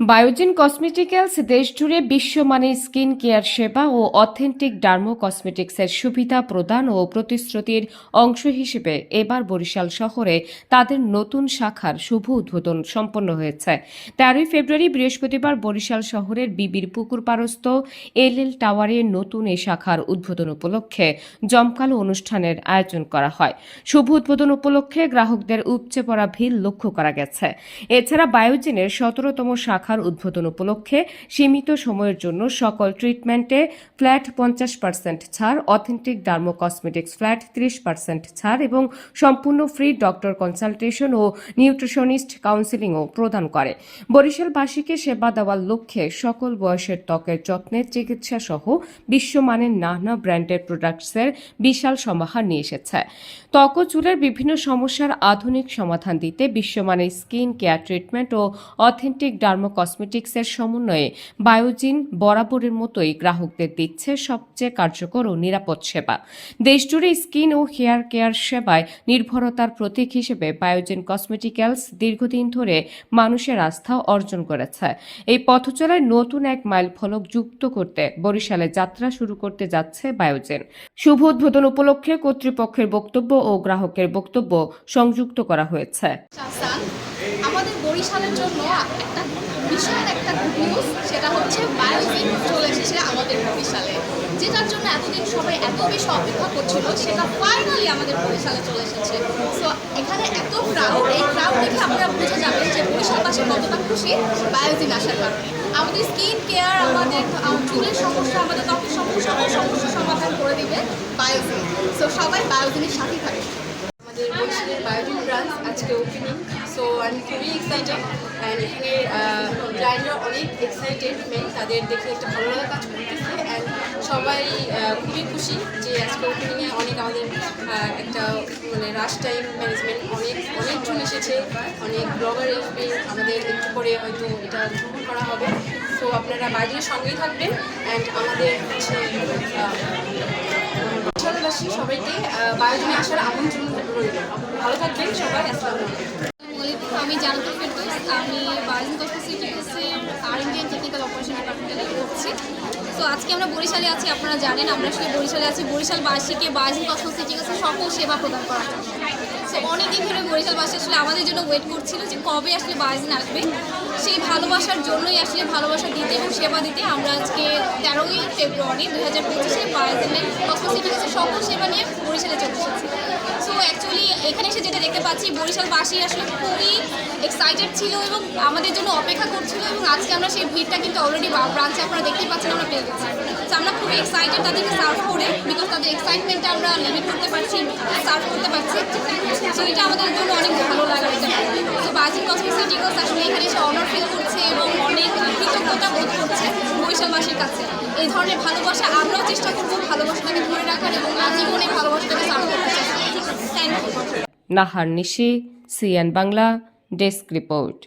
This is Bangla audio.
বায়োজিন কসমেটিক্যালস দেশজুড়ে বিশ্বমানের স্কিন কেয়ার সেবা ও অথেন্টিক ডার্মো কসমেটিক্সের সুবিধা প্রদান ও প্রতিশ্রুতির অংশ হিসেবে এবার বরিশাল শহরে তাদের নতুন শাখার শুভ উদ্বোধন সম্পন্ন হয়েছে। তেরোই ফেব্রুয়ারি বৃহস্পতিবার বরিশাল শহরের বিবির পুকুর পারস্থ এল এল টাওয়ারের নতুন এই শাখার উদ্বোধন উপলক্ষে জমকালো অনুষ্ঠানের আয়োজন করা হয়। শুভ উদ্বোধন উপলক্ষে গ্রাহকদের উপচে পড়া ভিড় লক্ষ্য করা গেছে। এছাড়া বায়োজিনের সতেরোতম শাখার উদ্বোধন উপলক্ষে সীমিত সময়ের জন্য সকল ট্রিটমেন্টে ফ্ল্যাট পঞ্চাশ পার্সেন্ট ছাড়, অথেন্টিক ডার্মো কসমেটিক্স ফ্ল্যাট ত্রিশ পার্সেন্ট ছাড় এবং সম্পূর্ণ ফ্রি ডক্টর কনসালটেশন ও নিউট্রিশনিস্ট কাউন্সিলিংও প্রদান করে। বরিশালবাসীকে সেবা দেওয়ার লক্ষ্যে সকল বয়সের ত্বকের যত্নের চিকিৎসা সহ বিশ্বমানের নানা ব্র্যান্ডের প্রোডাক্টসের বিশাল সমাহার নিয়ে এসেছে। ত্বক চুলের বিভিন্ন সমস্যার আধুনিক সমাধান দিতে বিশ্বমানের স্কিন কেয়ার ট্রিটমেন্ট ও অথেন্টিক ডার্মো কসমেটিক্সের সমন্বয়ে বায়োজিন বরাবরের মতোই গ্রাহকদের দিচ্ছে সবচেয়ে কার্যকর ও নিরাপদ সেবা। দেশজুড়ে স্কিন ও হেয়ার কেয়ার সেবায় নির্ভরতার প্রতীক হিসেবে বায়োজিন কসমেটিক্যালস দীর্ঘদিন ধরে মানুষের আস্থা অর্জন করেছে। এই পথচলায় নতুন এক মাইল ফলক যুক্ত করতে বরিশালে যাত্রা শুরু করতে যাচ্ছে বায়োজেন। শুভ উদ্বোধন উপলক্ষে কর্তৃপক্ষের বক্তব্য ও গ্রাহকের বক্তব্য সংযুক্ত করা হয়েছে। আমাদের বরিশালের জন্য একটা বিশাল একটা গুড নিউজ সেটা হচ্ছে বায়োজিন চলে এসেছে আমাদের বরিশালে, যেটার জন্য এতদিন সবাই এত বেশি অপেক্ষা করছিল, সেটা ফাইনালি আমাদের বরিশালে চলে এসেছে। সো এখানে এত ক্রাউড এই ক্রাউড দেখে আপনারা বুঝে যাবেন যে বরিশালবাসী কতটা খুশি বায়োজিন আসার কারণে। আমাদের স্কিন কেয়ার আমাদের চুলের সমস্যা, আমাদের ত্বকের সমস্যা সমস্যা সমাধান করে দিবে বায়োজিন সো সবাই বায়োজিনের সাথেই থাকে আমাদের বরিশালের বায়োটিন ব্রাঞ্চ আজকে ওপেনিং সো আমি খুবই এক্সাইটেড অ্যান্ড এখানে ক্লায়েন্টরা অনেক এক্সাইটেড মেন তাদের দেখে একটা ভালো লাগা কাজ করতেছে অ্যান্ড সবাই খুবই খুশি যে আজকে ওপেনিংয়ে অনেক আমাদের একটা মানে রাশ টাইম ম্যানেজমেন্ট অনেক অনেকজন এসেছে, অনেক ব্লগার আসবে আমাদের একটু পরে হয়তো এটা গ্রহণ করা হবে। সো আপনারা বাইরের সঙ্গেই থাকবেন অ্যান্ড আমাদের হচ্ছে বরিশালবাসী সবাইকে বায়োজনে আসার আমন্ত্রণ রইল। ভালো থাকবেন সবাই আলাইকুম। আমি জানাতুল ফেরদৌস, আমি বার্জিন করতেছি আর তো আজকে আমরা বরিশালে আছি, আপনারা জানেন, আমরা আসলে বরিশালে আছি। বরিশালবাসীকে বার্জিন কসমেটিক্সের সকল সেবা প্রদান সো অনেকদিন ধরে বরিশালবাসী আসলে আমাদের জন্য ওয়েট করছিল যে কবে আসলে বার্জিন আসবে। সেই ভালোবাসার জন্যই আসলে ভালোবাসা দিতে এবং সেবা দিতে আমরা আজকে তেরোই ফেব্রুয়ারি দু হাজার পঁচিশে বার্জিনের কসমেটিক্সের সকল সেবা নিয়ে বরিশালে চলে এসেছি। সো অ্যাকচুয়ালি এখানে এসে যেটা দেখতে পাচ্ছি বরিশালবাসী আসলে খুবই এক্সাইটেড ছিল এবং আমাদের জন্য অপেক্ষা করছিল এবং আজকে আমরা সেই ভিড়টা কিন্তু অলরেডি ব্রাঞ্চে আপনারা দেখতেই পাচ্ছেন, আমরা পেয়ে গেছি। তো আমরা খুবই এক্সাইটেড তাদেরকে সার্ভ করে বিকজ তাদের এক্সাইটমেন্টটা আমরা লিমিট করতে পারছি সার্ভ করতে পারছি। সো এটা আমাদের জন্য অনেক ভালো লাগার একটা তো বাজিং কসমেটিক্স আসলে এখানে এসে অনার ফিল করছে এবং অনেক কৃতজ্ঞতা বোধ করছে বরিশালবাসীর কাছে। এই ধরনের ভালোবাসা আমরাও চেষ্টা করব ভালোবাসাটাকে ধরে রাখার এবং আজীবনে ভালোবাসাটাকে সার্ভ করতে thank you Nahar Nishi CN Bangla desk report